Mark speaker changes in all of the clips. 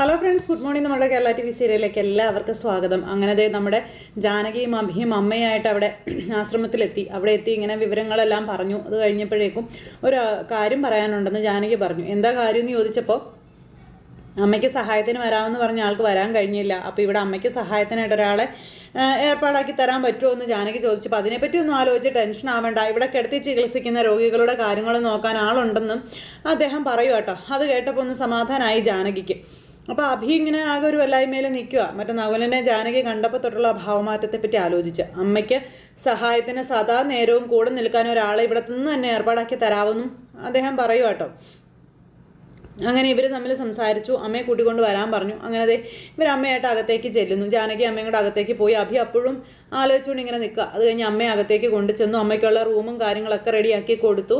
Speaker 1: Hello friends good morning നമ്മുടെ Kerala T V സീരിയലിലേക്ക് എല്ലാവർക്കും സ്വാഗതം. അങ്ങനെ ദേ നമ്മുടെ ജാനകിയും അഭിയും അമ്മയായിട്ട് അവിടെ ആശ്രമത്തിലെത്തി. അവിടെ എത്തി ഇങ്ങനെ വിവരങ്ങളെല്ലാം പറഞ്ഞു. അത് കഴിഞ്ഞപ്പോഴേക്കും ഒരു കാര്യം പറയാനുണ്ടെന്ന് ജാനകി പറഞ്ഞു. എന്താ കാര്യം എന്ന് ചോദിച്ചപ്പോൾ അമ്മയ്ക്ക് സഹായത്തിന് വരാമെന്ന് പറഞ്ഞ ആൾക്ക് വരാൻ കഴിഞ്ഞില്ല. അപ്പോൾ ഇവിടെ അമ്മയ്ക്ക് സഹായത്തിനായിട്ട് ഒരാളെ ഏർപ്പാടാക്കി തരാൻ പറ്റുമോ എന്ന് ജാനകി ചോദിച്ചപ്പോൾ അതിനെപ്പറ്റി ഒന്നും ആലോചിച്ച് ടെൻഷൻ ആവേണ്ട. ഇവിടെ കിടത്തി ചികിത്സിക്കുന്ന രോഗികളുടെ കാര്യങ്ങൾ നോക്കാൻ ആളുണ്ടെന്നും അദ്ദേഹം പറയൂ കേട്ടോ അത് കേട്ടപ്പോൾ ഒന്ന് സമാധാനമായി ജാനകിക്ക്. അപ്പോൾ അഭി ഇങ്ങനെ ആകെ ഒരു വല്ലായ്മയിൽ നിൽക്കുക മറ്റേ നകുലനെ ജാനകി കണ്ടപ്പോൾ തൊട്ടുള്ള ഭാവമാറ്റത്തെപ്പറ്റി ആലോചിച്ച്. അമ്മയ്ക്ക് സഹായത്തിന് സദാ നേരവും കൂടെ നിൽക്കാൻ ഒരാളെ ഇവിടെ നിന്ന് തന്നെ ഏർപ്പാടാക്കി തരാമെന്നും അദ്ദേഹം പറയൂ കേട്ടോ. അങ്ങനെ ഇവർ തമ്മിൽ സംസാരിച്ചു. അമ്മയെ കൂട്ടിക്കൊണ്ട് വരാൻ പറഞ്ഞു. അങ്ങനെ അതെ ഇവർ അമ്മയായിട്ട് അകത്തേക്ക് ചെല്ലുന്നു. ജാനകി അമ്മയും കൂടെ അകത്തേക്ക് പോയി. അഭി അപ്പോഴും ആലോചിച്ചുകൊണ്ട് ഇങ്ങനെ നിൽക്കുക. അത് കഴിഞ്ഞ് അമ്മയെ അകത്തേക്ക് കൊണ്ടു ചെന്നു അമ്മയ്ക്കുള്ള റൂമും കാര്യങ്ങളൊക്കെ റെഡിയാക്കി കൊടുത്തു.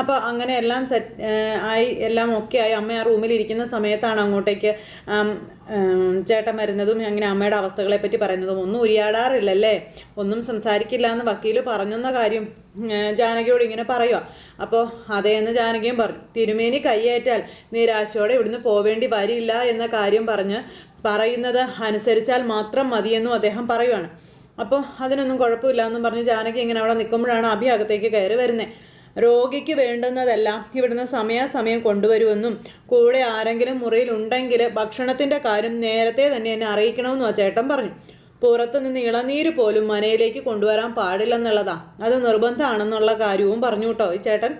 Speaker 1: അപ്പോൾ അങ്ങനെ എല്ലാം സെറ്റ് ആയി എല്ലാം ഓക്കെ ആയി. അമ്മ ആ റൂമിൽ ഇരിക്കുന്ന സമയത്താണ് അങ്ങോട്ടേക്ക് ചേട്ടൻ വരുന്നതും അങ്ങനെ അമ്മയുടെ അവസ്ഥകളെ പറ്റി പറയുന്നതും. ഒന്നും ഉരിയാടാറില്ലല്ലേ? ഒന്നും സംസാരിക്കില്ല എന്ന് വക്കീൽ പറഞ്ഞെന്ന കാര്യം ജാനകിയോട് ഇങ്ങനെ പറയുക അപ്പോൾ അതേന്ന് ജാനകിയും പറഞ്ഞു. തിരുമേനി കൈയേറ്റാൽ നിരാശയോടെ ഇവിടുന്ന് പോവേണ്ടി വരില്ല എന്ന കാര്യം പറഞ്ഞ് പറയുന്നത് അനുസരിച്ചാൽ മാത്രം മതിയെന്നും അദ്ദേഹം പറയുവാണ്. അപ്പോൾ അതിനൊന്നും കുഴപ്പമില്ല എന്നും പറഞ്ഞ് ജാനകി ഇങ്ങനെ അവിടെ നിൽക്കുമ്പോഴാണ് അഭി അകത്തേക്ക് കയറി വരുന്നത് രോഗിക്ക് വേണ്ടുന്നതെല്ലാം ഇവിടുന്ന് സമയാസമയം കൊണ്ടുവരുമെന്നും കൂടെ ആരെങ്കിലും മുറിയിൽ ഉണ്ടെങ്കിൽ ഭക്ഷണത്തിന്റെ കാര്യം നേരത്തെ തന്നെ എന്നെ അറിയിക്കണമെന്നും ആ ചേട്ടൻ പറഞ്ഞു. പുറത്തു നിന്ന് ഇളനീര് പോലും മനയിലേക്ക് കൊണ്ടുവരാൻ പാടില്ലെന്നുള്ളതാ. അത് നിർബന്ധമാണെന്നുള്ള കാര്യവും പറഞ്ഞു കേട്ടോ ഈ ചേട്ടൻ.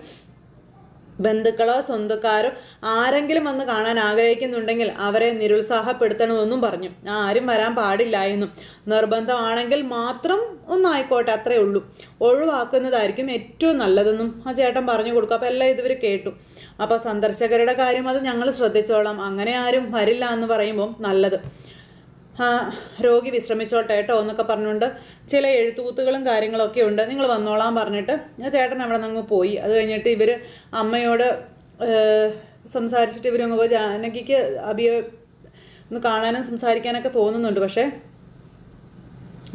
Speaker 1: ബന്ധുക്കളോ സ്വന്തക്കാരോ ആരെങ്കിലും വന്ന് കാണാൻ ആഗ്രഹിക്കുന്നുണ്ടെങ്കിൽ അവരെ നിരുത്സാഹപ്പെടുത്തണമെന്നും പറഞ്ഞു. ആരും വരാൻ പാടില്ല എന്നും. നിർബന്ധമാണെങ്കിൽ മാത്രം ഒന്നായിക്കോട്ടെ അത്രേ ഉള്ളൂ. ഒഴിവാക്കുന്നതായിരിക്കും ഏറ്റവും നല്ലതെന്നും ആ ചേട്ടൻ പറഞ്ഞു കൊടുക്കും. അപ്പോൾ എല്ലാം ഇതുവരെ കേട്ടു. അപ്പോൾ സന്ദർശകരുടെ കാര്യം അത് ഞങ്ങൾ ശ്രദ്ധിച്ചോളാം. അങ്ങനെ ആരും വരില്ല എന്ന് പറയുമ്പോൾ നല്ലത്. രോഗി വിശ്രമിച്ചോട്ടെ കേട്ടോ എന്നൊക്കെ പറഞ്ഞുകൊണ്ട് ചില എഴുത്തുകൂത്തുകളും കാര്യങ്ങളൊക്കെ ഉണ്ട്. നിങ്ങൾ വന്നോളാൻ പറഞ്ഞിട്ട് ഞാൻ ചേട്ടൻ അവിടെ നിന്ന് പോയി. അത് കഴിഞ്ഞിട്ട് ഇവർ അമ്മയോട് സംസാരിച്ചിട്ട് ഇവരങ്ങ് പോയി. ജാനകിക്ക് അഭിയ ഒന്ന് കാണാനും സംസാരിക്കാനൊക്കെ തോന്നുന്നുണ്ട്. പക്ഷേ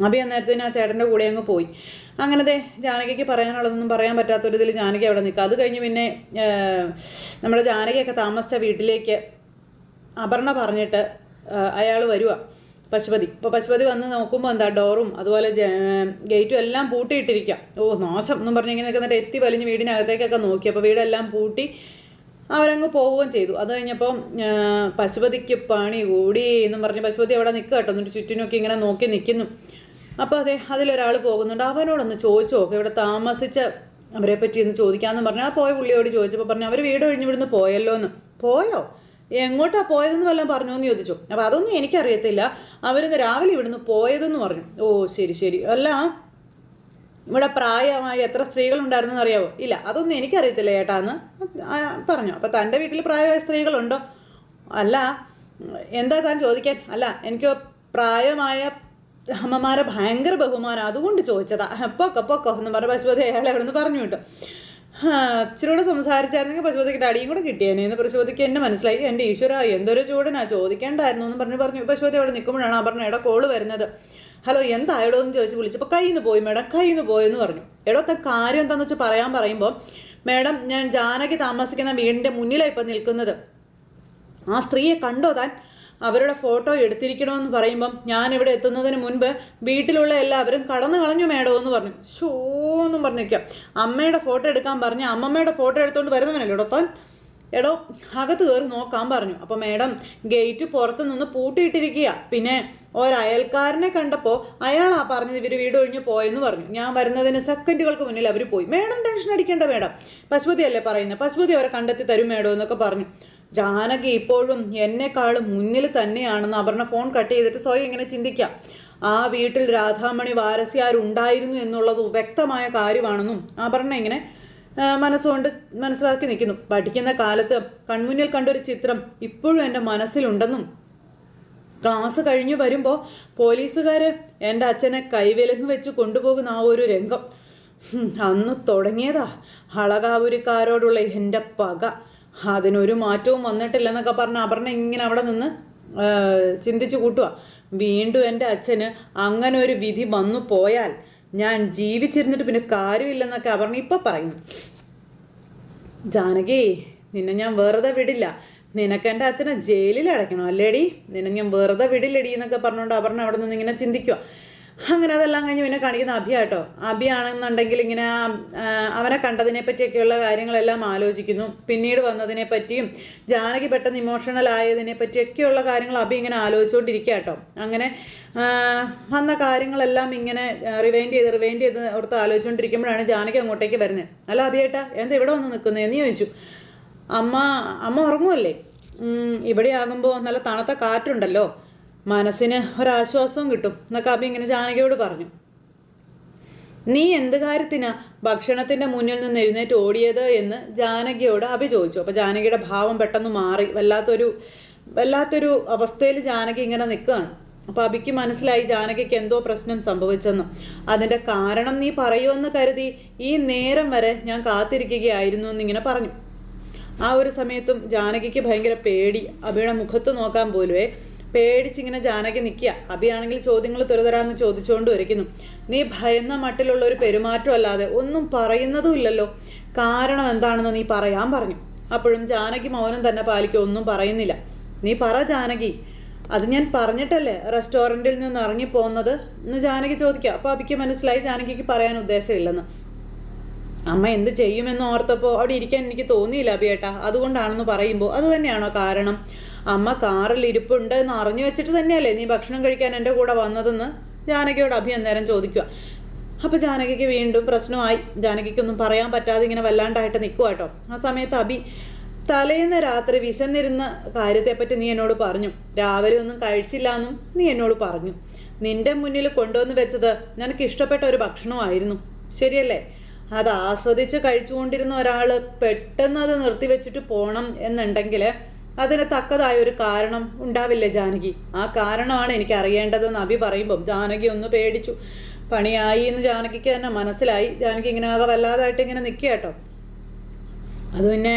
Speaker 1: അഭി അന്നേരത്തിന് ആ ചേട്ടന്റെ കൂടെ അങ്ങ് പോയി. അങ്ങനത്തെ ജാനകിക്ക് പറയാനുള്ളതൊന്നും പറയാൻ പറ്റാത്തൊരിതിൽ ജാനകി അവിടെ നിൽക്കുക. അത് കഴിഞ്ഞ് പിന്നെ നമ്മുടെ ജാനകിയൊക്കെ താമസിച്ച വീട്ടിലേക്ക് അപർണ പറഞ്ഞിട്ട് അയാൾ വരുക പശുപതി. ഇപ്പോൾ പശുപതി വന്ന് നോക്കുമ്പോൾ എന്താ ഡോറും അതുപോലെ ഗേറ്റും എല്ലാം പൂട്ടിയിട്ടിരിക്കുക ഓ നാശം എന്നും പറഞ്ഞ് ഇങ്ങനെ നിൽക്കുന്നിട്ട് എത്തി വലിഞ്ഞ് വീടിനകത്തേക്കൊക്കെ നോക്കി. അപ്പോൾ വീടെല്ലാം പൂട്ടി അവരങ്ങ് പോവുകയും ചെയ്തു. അത് കഴിഞ്ഞപ്പോൾ പശുപതിക്ക് പണി കൂടി എന്നും പറഞ്ഞ് പശുപതി അവിടെ നിൽക്കുക കേട്ടോ. എന്നിട്ട് ചുറ്റിനൊക്കെ ഇങ്ങനെ നോക്കി നിൽക്കുന്നു. അപ്പോൾ അതെ അതിലൊരാൾ പോകുന്നുണ്ട്. അവനോടൊന്ന് ചോദിച്ചു നോക്കുക ഇവിടെ താമസിച്ച അവരെ പറ്റി ഒന്ന് ചോദിക്കാമെന്ന് പറഞ്ഞു. ആ പോയ പുള്ളിയോട് ചോദിച്ചപ്പോൾ പറഞ്ഞു അവർ വീട് കഴിഞ്ഞ് ഇവിടുന്ന് പോയല്ലോ എന്ന് പോയോ? എങ്ങോട്ടാ പോയതെന്ന് വല്ലതും പറഞ്ഞോ എന്ന് ചോദിച്ചു. അപ്പോൾ അതൊന്നും എനിക്കറിയത്തില്ല. അവരിന്ന് രാവിലെ ഇവിടുന്ന് പോയതെന്ന് പറഞ്ഞു. ഓ ശരി ശരി. അല്ല ഇവിടെ പ്രായമായി എത്ര സ്ത്രീകളുണ്ടായിരുന്നെന്ന് അറിയാവോ? ഇല്ല അതൊന്നും എനിക്കറിയത്തില്ല ചേട്ടാ എന്ന് പറഞ്ഞു. അപ്പോൾ തന്റെ വീട്ടിൽ പ്രായമായ സ്ത്രീകളുണ്ടോ? അല്ല എന്താ താൻ ചോദിക്കാൻ? അല്ല എനിക്ക് പ്രായമായ അമ്മമാരെ ഭയങ്കര ബഹുമാനം. അതുകൊണ്ട് ചോദിച്ചതാ. പൊക്കോ പൊക്കോ എന്ന് പറഞ്ഞ പശുപതി അയാളെ അവിടെ നിന്ന് പറഞ്ഞു വിട്ടു. ഇച്ചിരൂടെ സംസാരിച്ചായിരുന്നെങ്കിൽ പശുപതിക്ക് അടിയും കൂടെ കിട്ടിയേനെ എന്ന് പശുപതിക്ക് എന്നെ മനസ്സിലായി. എന്റെ ഈശ്വര എന്തൊരു ചൂടനാ ചോദിക്കേണ്ടായിരുന്നു എന്ന് പറഞ്ഞ് പറഞ്ഞു. പശുപതി അവിടെ നിൽക്കുമ്പോഴാണ് ആ പറഞ്ഞു എടാ കോൾ വരുന്നത്. ഹലോ എന്തായടോ എന്ന് ചോദിച്ച് വിളിച്ചപ്പോൾ കയ്യിൽ നിന്ന് പോയി മേഡം കയ്യിൽ നിന്ന് പോയെന്ന് പറഞ്ഞു. എടോ കാര്യം എന്താണെന്ന് വെച്ചാൽ പറയാൻ പറയുമ്പോൾ മേഡം ഞാൻ ജാനകി താമസിക്കുന്ന വീടിന്റെ മുന്നിലാണ് ഇപ്പം നിൽക്കുന്നത്. ആ സ്ത്രീയെ കണ്ടോ താൻ? അവരുടെ ഫോട്ടോ എടുത്തിരിക്കണമെന്ന് പറയുമ്പം ഞാൻ ഇവിടെ എത്തുന്നതിന് മുൻപ് വീട്ടിലുള്ള എല്ലാവരും കടന്നു കളഞ്ഞു മേഡോ എന്ന് പറഞ്ഞു. ഷോ എന്നും പറഞ്ഞേക്കാം അമ്മയുടെ ഫോട്ടോ എടുക്കാൻ പറഞ്ഞ് അമ്മമ്മയുടെ ഫോട്ടോ എടുത്തുകൊണ്ട് വരുന്നവനല്ലോ ഇടത്തോൻ എടോ അകത്ത് കയറി നോക്കാൻ പറഞ്ഞു. അപ്പോൾ മേഡം ഗേറ്റ് പുറത്ത് നിന്ന് പൂട്ടിയിട്ടിരിക്കുക. പിന്നെ ഒരയൽക്കാരനെ കണ്ടപ്പോൾ ആ പറഞ്ഞത് ഇവർ വീട് ഒഴിഞ്ഞ് പോയെന്ന് പറഞ്ഞു. ഞാൻ വരുന്നതിന് സെക്കൻഡുകൾക്ക് മുന്നിൽ അവർ പോയി. മേഡം ടെൻഷൻ അടിക്കേണ്ട മേഡം. പശുപതി അല്ലേ പറയുന്നത്? പശുപതി അവരെ കണ്ടെത്തി തരും മേഡം എന്നൊക്കെ പറഞ്ഞു. ജാനകി ഇപ്പോഴും എന്നെക്കാളും മുന്നിൽ തന്നെയാണെന്ന് അപർണ ഫോൺ കട്ട് ചെയ്തിട്ട് സ്വയം ഇങ്ങനെ ചിന്തിക്കാം. ആ വീട്ടിൽ രാധാമണി വാരസ്യാരുണ്ടായിരുന്നു എന്നുള്ളത് വ്യക്തമായ കാര്യമാണെന്നും അപർണ ഇങ്ങനെ മനസ്സുകൊണ്ട് മനസ്സിലാക്കി നിൽക്കുന്നു. പഠിക്കുന്ന കാലത്ത് കൺമുന്നിൽ കണ്ടൊരു ചിത്രം ഇപ്പോഴും എന്റെ മനസ്സിലുണ്ടെന്നും ക്ലാസ് കഴിഞ്ഞു വരുമ്പോൾ പോലീസുകാർ എന്റെ അച്ഛനെ കൈവിലങ്ങ് വെച്ച് കൊണ്ടുപോകുന്ന ആ ഒരു രംഗം. അന്ന് തുടങ്ങിയതാ. അളകാപുരിക്കാരോടുള്ള എന്റെ പക. അതിനൊരു മാറ്റവും വന്നിട്ടില്ലെന്നൊക്കെ പറഞ്ഞ് അപർണ ഇങ്ങനെ അവിടെ നിന്ന് ചിന്തിച്ചു കൂട്ടുക വീണ്ടും എന്റെ അച്ഛന് അങ്ങനെ ഒരു വിധി വന്നു പോയാൽ ഞാൻ ജീവിച്ചിരുന്നിട്ട് പിന്നെ കാര്യമില്ലെന്നൊക്കെ അപർണ ഇപ്പം പറയുന്നു. ജാനകി നിന്നെ ഞാൻ വെറുതെ വിടില്ല. നിനക്ക് എന്റെ അച്ഛനെ ജയിലിൽ അടയ്ക്കണം അല്ലേടി? നിന്നെ ഞാൻ വെറുതെ വിടില്ലടി എന്നൊക്കെ പറഞ്ഞുകൊണ്ട് അപർണ അവിടെ നിന്ന് ഇങ്ങനെ ചിന്തിക്കുക അങ്ങനെ അതെല്ലാം കഴിഞ്ഞ് പിന്നെ കാണിക്കുന്ന അഭിയാട്ടോ അഭിയാണെന്നുണ്ടെങ്കിൽ ഇങ്ങനെ അവനെ കണ്ടതിനെ പറ്റിയൊക്കെയുള്ള കാര്യങ്ങളെല്ലാം ആലോചിക്കുന്നു. പിന്നീട് വന്നതിനെ പറ്റിയും ജാനകി പെട്ടെന്ന് ഇമോഷണൽ ആയതിനെ പറ്റിയൊക്കെയുള്ള കാര്യങ്ങൾ അഭി ഇങ്ങനെ ആലോചിച്ചുകൊണ്ടിരിക്കുക കേട്ടോ അങ്ങനെ വന്ന കാര്യങ്ങളെല്ലാം ഇങ്ങനെ റിവൈൻഡ് ചെയ്ത് റിവൈൻഡ് ചെയ്ത് ഓർത്ത് ആലോചിച്ചുകൊണ്ടിരിക്കുമ്പോഴാണ് ജാനകി അങ്ങോട്ടേക്ക് വരുന്നത്. അല്ല അഭിയേട്ടാ എന്താ ഇവിടെ വന്ന് നിൽക്കുന്നതെന്ന് ചോദിച്ചു. അമ്മ അമ്മ ഉറങ്ങുമല്ലേ ഇവിടെ ആകുമ്പോൾ നല്ല തണുത്ത കാറ്റുണ്ടല്ലോ. മനസ്സിന് ഒരാശ്വാസവും കിട്ടും. എന്നൊക്കെ അബി ഇങ്ങനെ ജാനകിയോട് പറഞ്ഞു. നീ എന്ത് കാര്യത്തിനാ ഭക്ഷണത്തിന്റെ മുന്നിൽ നിന്ന് എഴുന്നേറ്റ് ഓടിയത്? എന്ന് ജാനകിയോട് അഭി ചോദിച്ചു. അപ്പോൾ ജാനകിയുടെ ഭാവം പെട്ടെന്ന് മാറി. വല്ലാത്തൊരു വല്ലാത്തൊരു അവസ്ഥയിൽ ജാനകി ഇങ്ങനെ നിൽക്കുകയാണ്. അപ്പോൾ അബിക്ക് മനസ്സിലായി ജാനകിക്ക് എന്തോ പ്രശ്നം സംഭവിച്ചെന്ന്. അതിന്റെ കാരണം നീ പറയുമെന്ന് കരുതി ഈ നേരം വരെ ഞാൻ കാത്തിരിക്കുകയായിരുന്നു എന്നിങ്ങനെ പറഞ്ഞു. ആ ഒരു സമയത്തും ജാനകിക്ക് ഭയങ്കര പേടി. അബിയുടെ മുഖത്ത് നോക്കാൻ പോലുവേ പേടിച്ചിങ്ങനെ ജാനകി നിൽക്കുക അബിയാണെങ്കിൽ ചോദ്യങ്ങൾ തുരതരാന്ന് ചോദിച്ചുകൊണ്ട് വരയ്ക്കുന്നു നീ ഭയന്ന മട്ടിലുള്ള ഒരു പെരുമാറ്റം അല്ലാതെ ഒന്നും പറയുന്നതും ഇല്ലല്ലോ. കാരണം എന്താണെന്ന് നീ പറയാൻ പറഞ്ഞു. അപ്പോഴും ജാനകി മൗനം തന്നെ പാലിക്കുക ഒന്നും പറയുന്നില്ല. നീ പറ ജാനകി. അത് ഞാൻ പറഞ്ഞിട്ടല്ലേ റെസ്റ്റോറന്റിൽ നിന്ന് ഇറങ്ങിപ്പോകുന്നത് എന്ന് ജാനകി ചോദിക്കുക അപ്പോൾ അബിക്ക് മനസ്സിലായി ജാനകിക്ക് പറയാൻ ഉദ്ദേശമില്ലെന്ന്. അമ്മ എന്ത് ചെയ്യുമെന്ന് ഓർത്തപ്പോൾ അവിടെ ഇരിക്കാൻ എനിക്ക് തോന്നിയില്ല അബിയേട്ടാ. അതുകൊണ്ടാണെന്ന് പറയുമ്പോൾ അത് തന്നെയാണോ കാരണം? അമ്മ കാറിൽ ഇരിപ്പുണ്ട് എന്ന് അറിഞ്ഞു വെച്ചിട്ട് തന്നെയല്ലേ നീ ഭക്ഷണം കഴിക്കാൻ എന്റെ കൂടെ വന്നതെന്ന് ജാനകിയോട് അഭി അന്നേരം ചോദിക്കുക. അപ്പോൾ ജാനകിക്ക് വീണ്ടും പ്രശ്നമായി. ജാനകിക്കൊന്നും പറയാൻ പറ്റാതെ ഇങ്ങനെ വല്ലാണ്ടായിട്ട് നിൽക്കുക കേട്ടോ ആ സമയത്ത് അഭി തലേന്ന് രാത്രി വിശന്നിരുന്ന കാര്യത്തെപ്പറ്റി നീ എന്നോട് പറഞ്ഞു. രാവിലെ ഒന്നും കഴിച്ചില്ല എന്നും നീ എന്നോട് പറഞ്ഞു. നിന്റെ മുന്നിൽ കൊണ്ടുവന്ന് വെച്ചത് നിനക്ക് ഇഷ്ടപ്പെട്ട ഒരു ഭക്ഷണമായിരുന്നു. ശരിയല്ലേ? അത് ആസ്വദിച്ച് കഴിച്ചുകൊണ്ടിരുന്ന ഒരാൾ പെട്ടെന്ന് അത് നിർത്തിവെച്ചിട്ട് പോകണം എന്നുണ്ടെങ്കിൽ അതിന് തക്കതായ ഒരു കാരണം ഉണ്ടാവില്ലേ ജാനകി. ആ കാരണമാണ് എനിക്ക് അറിയേണ്ടതെന്ന് അഭി പറയുമ്പം ജാനകി ഒന്ന് പേടിച്ചു. പണിയായി എന്ന് ജാനകിക്ക് തന്നെ മനസ്സിലായി. ജാനകി ഇങ്ങനെ ആകെ വല്ലാതായിട്ട് ഇങ്ങനെ നിൽക്കേട്ടോ കേട്ടോ. അത് പിന്നെ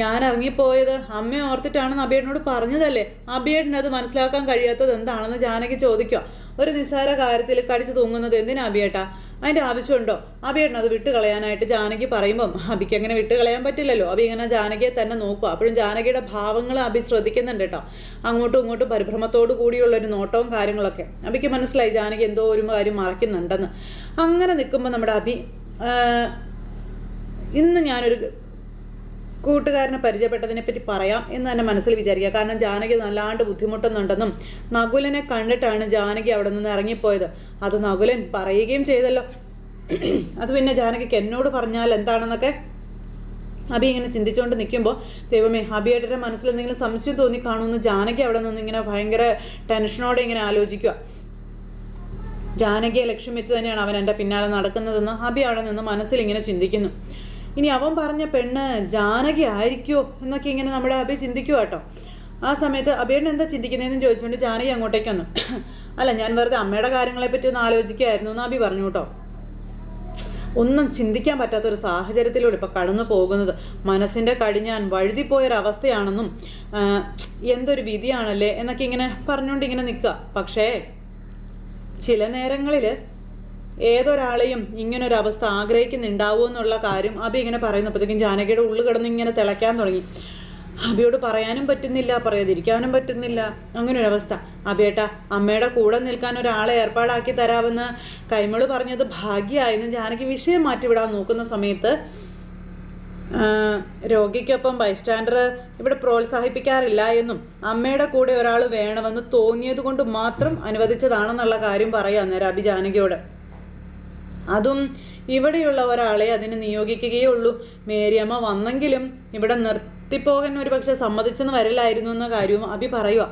Speaker 1: ഞാൻ ഇറങ്ങിപ്പോയത് അമ്മ ഓർത്തിട്ടാണെന്ന് അബിയേട്ടനോട് പറഞ്ഞതല്ലേ? അബിയേട്ടന് അത് മനസ്സിലാക്കാൻ കഴിയാത്തത് എന്താണെന്ന് ജാനകി ചോദിക്കുക ഒരു നിസ്സാര കാര്യത്തിൽ കടിച്ചു തൂങ്ങുന്നത് എന്തിനാ അബിയേട്ടാ അതിന്റെ ആവശ്യമുണ്ടോ? അബിയേട്ടൻ അത് വിട്ട് കളയാനായിട്ട് ജാനകി പറയുമ്പം അബിക്ക് അങ്ങനെ വിട്ട് കളയാൻ പറ്റില്ലല്ലോ. അബി ഇങ്ങനെ ജാനകിയെ തന്നെ നോക്കുക അപ്പോഴും ജാനകിയുടെ ഭാവങ്ങൾ അബി ശ്രദ്ധിക്കുന്നുണ്ട് കേട്ടോ. അങ്ങോട്ടും ഇങ്ങോട്ടും പരിഭ്രമത്തോടു കൂടിയുള്ള ഒരു നോട്ടവും കാര്യങ്ങളൊക്കെ. അബിക്ക് മനസ്സിലായി ജാനകി എന്തോ ഒരു കാര്യം മറക്കുന്നുണ്ടെന്ന്. അങ്ങനെ നിൽക്കുമ്പോൾ നമ്മുടെ അബി ഇന്ന് ഞാനൊരു കൂട്ടുകാരനെ പരിചയപ്പെട്ടതിനെ പറ്റി പറയാം എന്ന് തന്നെ മനസ്സിൽ വിചാരിക്കുക. കാരണം ജാനകി നല്ലാണ്ട് ബുദ്ധിമുട്ടുന്നുണ്ടെന്നും നകുലനെ കണ്ടിട്ടാണ് ജാനകി അവിടെ നിന്ന് ഇറങ്ങിപ്പോയത്. അത് നകുലൻ പറയുകയും ചെയ്തല്ലോ. അത് പിന്നെ ജാനകിക്ക് എന്നോട് പറഞ്ഞാൽ എന്താണെന്നൊക്കെ അബി ഇങ്ങനെ ചിന്തിച്ചുകൊണ്ട് നിൽക്കുമ്പോൾ ദൈവമേ അബിയേട്ടന്റെ മനസ്സിൽ എന്തെങ്കിലും സംശയം തോന്നി കാണുമെന്ന് ജാനകി അവിടെ നിന്ന് ഇങ്ങനെ ഭയങ്കര ടെൻഷനോടെ ഇങ്ങനെ ആലോചിക്കുക. ജാനകിയെ ലക്ഷ്യം വെച്ച് തന്നെയാണ് അവൻ എന്റെ പിന്നാലെ നടക്കുന്നതെന്ന് അബി അവിടെ നിന്ന് മനസ്സിൽ ഇങ്ങനെ ചിന്തിക്കുന്നു. ഇനി അവൻ പറഞ്ഞ പെണ്ണ് ജാനകി ആയിരിക്കോ എന്നൊക്കെ ഇങ്ങനെ നമ്മുടെ അഭയ ചിന്തിക്കുക കേട്ടോ. ആ സമയത്ത് അബിയേട്ടൻ എന്താ ചിന്തിക്കുന്നതെന്ന് ചോദിച്ചുകൊണ്ട് ജാനകി അങ്ങോട്ടേക്ക് വന്നു. അല്ല ഞാൻ വെറുതെ അമ്മയുടെ കാര്യങ്ങളെ പറ്റി ഒന്ന് ആലോചിക്കുകയായിരുന്നു എന്ന് അബി പറഞ്ഞു കേട്ടോ. ഒന്നും ചിന്തിക്കാൻ പറ്റാത്ത ഒരു സാഹചര്യത്തിലൂടെ ഇപ്പൊ കടന്നു പോകുന്നത്. മനസ്സിന്റെ കടിഞ്ഞാൻ വഴുതിപ്പോയൊരവസ്ഥയാണെന്നും എന്തൊരു വിധിയാണല്ലേ എന്നൊക്കെ ഇങ്ങനെ പറഞ്ഞുകൊണ്ട് ഇങ്ങനെ നിൽക്കുക. പക്ഷേ ചില നേരങ്ങളിൽ ഏതൊരാളെയും ഇങ്ങനൊരു അവസ്ഥ എന്നുള്ള കാര്യം അബി ഇങ്ങനെ പറയുന്നപ്പോഴത്തേക്കും ജാനകിയുടെ ഉള്ളു കിടന്ന് ഇങ്ങനെ തിളയ്ക്കാൻ തുടങ്ങി. അബിയോട് പറയാനും പറ്റുന്നില്ല പറയാതിരിക്കാനും പറ്റുന്നില്ല. അങ്ങനെ ഒരു അവസ്ഥ അബിയേട്ട അമ്മയുടെ കൂടെ നിൽക്കാൻ ഒരാളെ ഏർപ്പാടാക്കി തരാമെന്ന് കൈമൾ പറഞ്ഞത് ഭാഗ്യമായെന്ന് ജാനകി വിഷയം മാറ്റിവിടാൻ നോക്കുന്ന സമയത്ത് രോഗിക്കൊപ്പം ബൈസ്റ്റാൻഡർ ഇവിടെ പ്രോത്സാഹിപ്പിക്കാറില്ല എന്നും അമ്മയുടെ കൂടെ ഒരാൾ വേണമെന്ന് തോന്നിയത് കൊണ്ട് മാത്രം അനുവദിച്ചതാണെന്നുള്ള കാര്യം പറയാം അന്നേരം അബി ജാനകിയോട്. അതും ഇവിടെയുള്ള ഒരാളെ അതിന് നിയോഗിക്കുകയേ ഉള്ളൂ. മേരിയമ്മ വന്നെങ്കിലും ഇവിടെ നിർത്തിപ്പോകാൻ ഒരു പക്ഷെ സമ്മതിച്ചെന്ന് വരില്ലായിരുന്നു എന്ന കാര്യവും അഭി പറയുക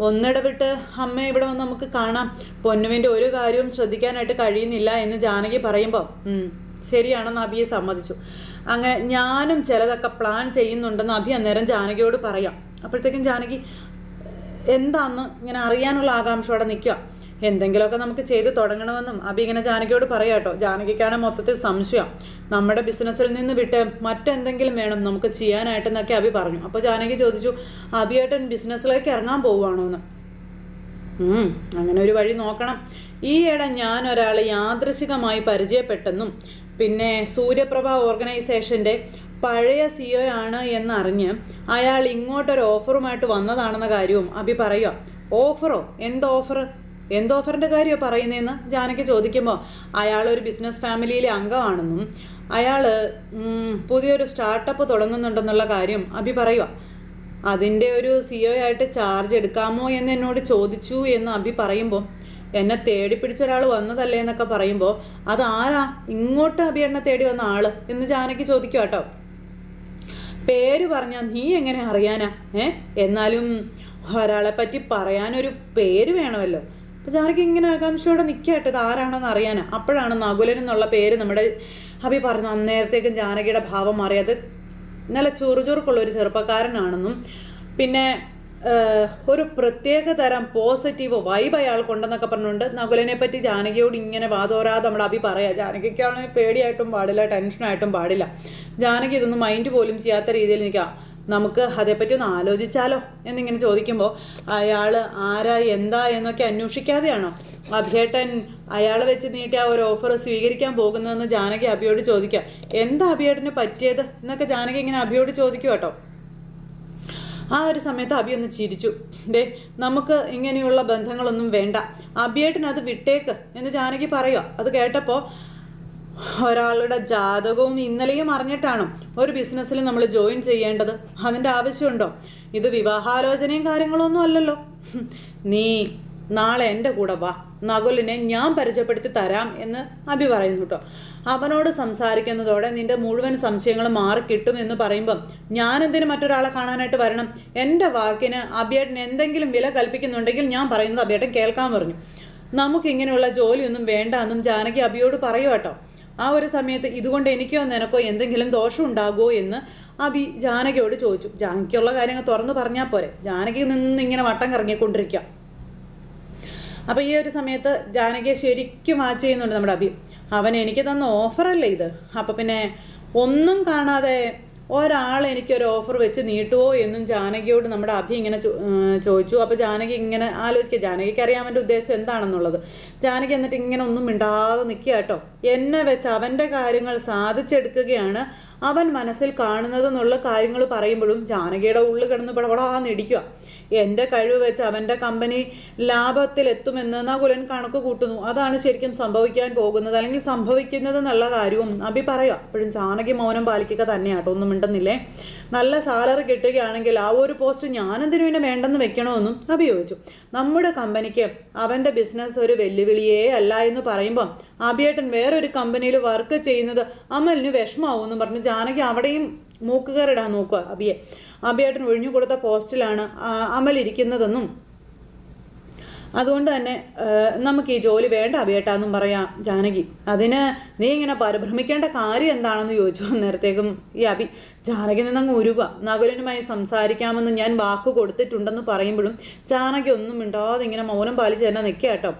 Speaker 1: ഒന്നിടവിട്ട് അമ്മ ഇവിടെ വന്ന് നമുക്ക് കാണാം. പൊന്നുവിന്റെ ഒരു കാര്യവും ശ്രദ്ധിക്കാനായിട്ട് കഴിയുന്നില്ല എന്ന് ജാനകി പറയുമ്പോൾ "ഉം, ശരിയാണെന്ന് അബിയെ സമ്മതിച്ചു. അങ്ങനെ ഞാനും ചിലതൊക്കെ പ്ലാൻ ചെയ്യുന്നുണ്ടെന്ന് അഭി അന്നേരം ജാനകിയോട് പറയാം. അപ്പോഴത്തേക്കും ജാനകി എന്താന്ന് ഇങ്ങനെ അറിയാനുള്ള ആകാംക്ഷയോടെ നിൽക്കുക എന്തെങ്കിലുമൊക്കെ നമുക്ക് ചെയ്ത് തുടങ്ങണമെന്നും അബി ഇങ്ങനെ ജാനകിയോട് പറയാം കേട്ടോ ജാനകിക്കാണ് മൊത്തത്തിൽ സംശയം. നമ്മുടെ ബിസിനസ്സിൽ നിന്ന് വിട്ട് മറ്റെന്തെങ്കിലും വേണം നമുക്ക് ചെയ്യാനായിട്ടെന്നൊക്കെ അബി പറഞ്ഞു. അപ്പോൾ ജാനകി ചോദിച്ചു അബിയേട്ടൻ ബിസിനസ്സിലേക്ക് ഇറങ്ങാൻ പോവുകയാണോ എന്ന് അങ്ങനെ ഒരു വഴി നോക്കണം. ഈയിടെ ഞാൻ ഒരാളെ യാദൃശികമായി പരിചയപ്പെട്ടെന്നും പിന്നെ സൂര്യപ്രഭ ഓർഗനൈസേഷന്റെ പഴയ സിഒ ആണ് എന്നറിഞ്ഞ് അയാൾ ഇങ്ങോട്ടൊരു ഓഫറുമായിട്ട് വന്നതാണെന്ന കാര്യവും അഭി പറയുക ഓഫറോ? എന്ത് ഓഫർ എന്ത് ഓഫറിന്റെ കാര്യമാണ് പറയുന്നതെന്ന് ജാനകി ചോദിക്കുമ്പോൾ അയാൾ ഒരു ബിസിനസ് ഫാമിലിയിലെ അംഗമാണെന്നും അയാൾ പുതിയൊരു സ്റ്റാർട്ടപ്പ് തുടങ്ങുന്നുണ്ടെന്നുള്ള കാര്യം അഭി പറയുക അതിന്റെ ഒരു സിഒ ആയിട്ട് ചാർജ് എടുക്കാമോ എന്ന് എന്നോട് ചോദിച്ചു എന്ന് അഭി പറയുമ്പോൾ എന്നെ തേടി പിടിച്ച ഒരാൾ വന്നതല്ലേ എന്നൊക്കെ പറയുമ്പോൾ അത് ആരാ ഇങ്ങോട്ട് അഭി എന്നെ തേടി വന്ന ആൾ? എന്ന് ജാനകി ചോദിക്കുക കേട്ടോ പേര് പറഞ്ഞാൽ നീ എങ്ങനെ അറിയാനാ? ഏ? എന്നാലും ഒരാളെ പറ്റി പറയാനൊരു പേര് വേണമല്ലോ. അപ്പോൾ ജാനകി ഇങ്ങനെ ആകാംക്ഷയോടെ നിൽക്കട്ടെ ഇത് ആരാണെന്ന് അറിയാനാ. അപ്പോഴാണ് നകുലൻ എന്നുള്ള പേര് നമ്മുടെ അഭി പറഞ്ഞു അന്നേരത്തേക്കും ജാനകിയുടെ ഭാവം മാറിയത് നല്ല ചുറുചുറുക്കുള്ള ഒരു ചെറുപ്പക്കാരനാണെന്നും പിന്നെ ഒരു പ്രത്യേക തരം പോസിറ്റീവ് വൈബ് അയാൾക്കുണ്ടെന്നൊക്കെ പറഞ്ഞുകൊണ്ട് നകുലനെ പറ്റി ജാനകിയോട് ഇങ്ങനെ വാതോരാതെ നമ്മുടെ അഭി പറയാം ജാനകിക്കാണെങ്കിൽ പേടിയായിട്ടും പാടില്ല ടെൻഷനായിട്ടും പാടില്ല. ജാനകി ഇതൊന്നും മൈൻഡ് പോലും ചെയ്യാത്ത രീതിയിൽ നിൽക്കുക. നമുക്ക് അതേപ്പറ്റി ഒന്ന് ആലോചിച്ചാലോ എന്നിങ്ങനെ ചോദിക്കുമ്പോൾ അയാൾ ആരാ എന്താ എന്നൊക്കെ അന്വേഷിക്കാതെയാണോ? അഭിയേട്ടൻ അയാളെ വെച്ച് നീട്ടി ആ ഒരു ഓഫർ സ്വീകരിക്കാൻ പോകുന്നതെന്ന് ജാനകി അഭിയോട് ചോദിക്കുക എന്താ അഭിയേട്ടന് പറ്റിയത്? എന്നൊക്കെ ജാനകി ഇങ്ങനെ അഭിയോട് ചോദിക്കുക കേട്ടോ. ആ ഒരു സമയത്ത് അബി ഒന്ന് ചിരിച്ചു. ദേ നമുക്ക് ഇങ്ങനെയുള്ള ബന്ധങ്ങളൊന്നും വേണ്ട. അബിയേട്ടൻ അത് വിട്ടേക്ക് എന്ന് ജാനകി പറയുക അത് കേട്ടപ്പോൾ ഒരാളുടെ ജാതകവും ഇന്നലെയും അറിഞ്ഞിട്ടാണ് ഒരു ബിസിനസ്സിൽ നമ്മൾ ജോയിൻ ചെയ്യേണ്ടത്. അതിന്റെ ആവശ്യമുണ്ടോ? ഇത് വിവാഹാലോചനയും കാര്യങ്ങളൊന്നും അല്ലല്ലോ. നീ നാളെ എന്റെ കൂടെ വാ. നകുലിനെ ഞാൻ പരിചയപ്പെടുത്തി തരാം എന്ന് അഭി പറയുന്നു കേട്ടോ അവനോട് സംസാരിക്കുന്നതോടെ നിന്റെ മുഴുവൻ സംശയങ്ങളും മാറിക്കിട്ടും എന്ന് പറയുമ്പം ഞാൻ എന്തിനു മറ്റൊരാളെ കാണാനായിട്ട് വരണം? എന്റെ വാക്കിന് അഭിയേട്ടൻ എന്തെങ്കിലും വില കൽപ്പിക്കുന്നുണ്ടെങ്കിൽ ഞാൻ പറയുന്നത് അഭിയേട്ടൻ കേൾക്കാൻ പറഞ്ഞു. നമുക്കിങ്ങനെയുള്ള ജോലിയൊന്നും വേണ്ട എന്നും ജാനകി അഭിയോട് പറയൂ കേട്ടോ ആ ഒരു സമയത്ത് ഇതുകൊണ്ട് എനിക്കോ നിനക്കോ എന്തെങ്കിലും ദോഷം ഉണ്ടാകുമോ എന്ന് അബി ജാനകിയോട് ചോദിച്ചു. ജാനകിയുള്ള കാര്യങ്ങൾ തുറന്നു പറഞ്ഞാൽ പോരെ. ജാനകി നിന്ന് ഇങ്ങനെ വട്ടം കറങ്ങിക്കൊണ്ടിരിക്കുക അപ്പോൾ ഈ ഒരു സമയത്ത് ജാനകിയെ ശരിക്കും വാച്ച് ചെയ്യുന്നുണ്ട് നമ്മുടെ അബി. അവൻ എനിക്ക് തന്ന ഓഫറല്ലേ ഇത്? അപ്പോൾ പിന്നെ ഒന്നും കാണാതെ ഒരാൾ എനിക്കൊരു ഓഫർ വെച്ച് നീട്ടുമോ എന്നും ജാനകിയോട് നമ്മുടെ അഭി ഇങ്ങനെ ചോദിച്ചു. അപ്പോൾ ജാനകി ഇങ്ങനെ ആലോചിക്കുക. ജാനകിക്ക് അറിയാൻ എന്റെ ഉദ്ദേശം എന്താണെന്നുള്ളത്. ജാനകി എന്നിട്ട് ഇങ്ങനെ ഒന്നും മിണ്ടാതെ നിൽക്കുക കേട്ടോ. എന്നെ വെച്ച് അവന്റെ കാര്യങ്ങൾ സാധിച്ചെടുക്കുകയാണ് അവൻ മനസ്സിൽ കാണുന്നതെന്നുള്ള കാര്യങ്ങൾ പറയുമ്പോഴും ജാനകിയുടെ ഉള്ളിൽ കിടന്ന് പടപടാന്നിടിക്കുക എന്റെ കഴിവ് വെച്ച് അവന്റെ കമ്പനി ലാഭത്തിലെത്തുമെന്ന് നകുലൻ കണക്ക് കൂട്ടുന്നു. അതാണ് ശരിക്കും സംഭവിക്കാൻ പോകുന്നത്. അല്ലെങ്കിൽ സംഭവിക്കുന്നത് എന്നുള്ള കാര്യവും അഭി പറയുക. അപ്പോഴും ചാണകി മൗനം പാലിക്കുക തന്നെയാട്ടോ ഒന്നും മിണ്ടുന്നില്ലേ? നല്ല സാലറി കിട്ടുകയാണെങ്കിൽ ആ ഒരു പോസ്റ്റ് ഞാനെന്തിനു പിന്നെ വേണ്ടെന്ന് വെക്കണമെന്നും അഭി ചോദിച്ചു. നമ്മുടെ കമ്പനിക്ക് അവന്റെ ബിസിനസ് ഒരു വെല്ലുവിളിയേ അല്ല എന്ന് പറയുമ്പം അഭിയേട്ടൻ വേറൊരു കമ്പനിയിൽ വർക്ക് ചെയ്യുന്നത് അമലിന് വിഷമാവും പറഞ്ഞു ജാനകി അവിടെയും മൂക്കുകയറിടാൻ നോക്കുക അബിയെ അബിയേട്ടൻ ഒഴിഞ്ഞു കൊടുത്ത പോസ്റ്റിലാണ് അമൽ ഇരിക്കുന്നതെന്നും. അതുകൊണ്ട് തന്നെ നമുക്ക് ഈ ജോലി വേണ്ട അഭിയേട്ടാന്നും പറയാം ജാനകി. അതിന് നീ ഇങ്ങനെ പരിഭ്രമിക്കേണ്ട കാര്യം എന്താണെന്ന് ചോദിച്ചു നേരത്തേക്കും ഈ അഭി ജാനകി നിന്നങ്ങ് ഉരുക നകുലനുമായി സംസാരിക്കാമെന്ന് ഞാൻ വാക്ക് കൊടുത്തിട്ടുണ്ടെന്ന് പറയുമ്പോഴും ജാനകി ഒന്നും മിണ്ടാതെ ഇങ്ങനെ മൗനം പാലിച്ച് തന്നെ നിൽക്കുക കേട്ടോ.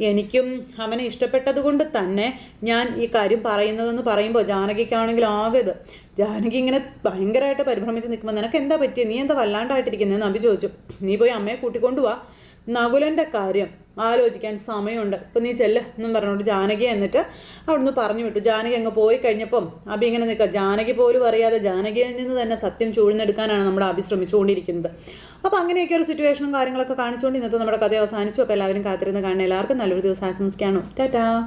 Speaker 1: എനിക്കും അവനെ ഇഷ്ടപ്പെട്ടത് കൊണ്ട് തന്നെ ഞാൻ ഈ കാര്യം പറയുന്നതെന്ന് പറയുമ്പോൾ ജാനകിക്കാണെങ്കിൽ ആകെ ഇത് ജാനകി ഇങ്ങനെ ഭയങ്കരമായിട്ട് പരിഭ്രമിച്ച് നിൽക്കുമ്പോൾ നിനക്ക് എന്താ പറ്റിയത് നീ എന്താ വല്ലാണ്ടായിട്ടിരിക്കുന്നതെന്ന് അഭി ചോദിച്ചു. നീ പോയി അമ്മയെ കൂട്ടിക്കൊണ്ടുപോവാ നകുലന്റെ കാര്യം ആലോചിക്കാൻ സമയമുണ്ട്. ഇപ്പം നീ ചെല്ല എന്നും പറഞ്ഞുകൊണ്ട് ജാനകി എന്നിട്ട് അവിടുന്ന് പറഞ്ഞു വിട്ടു. ജാനകി അങ്ങ് പോയി കഴിഞ്ഞപ്പം അബി ഇങ്ങനെ നിൽക്കുക ജാനകി പോലും അറിയാതെ ജാനകിയിൽ നിന്ന് തന്നെ സത്യം ചൂഴ്ന്നെടുക്കാനാണ് നമ്മുടെ അബി ശ്രമിച്ചുകൊണ്ടിരിക്കുന്നത്. അപ്പോൾ അങ്ങനെയൊക്കെ ഒരു സിറ്റുവേഷനും കാര്യങ്ങളൊക്കെ കാണിച്ചുകൊണ്ട് ഇന്നത്തെ നമ്മുടെ കഥ അവസാനിച്ചു. അപ്പോൾ എല്ലാവരും കാത്തിരുന്ന് കാണുന്ന എല്ലാവർക്കും നല്ലൊരു ദിവസം ആശംസിക്കാണോ ടാറ്റാ.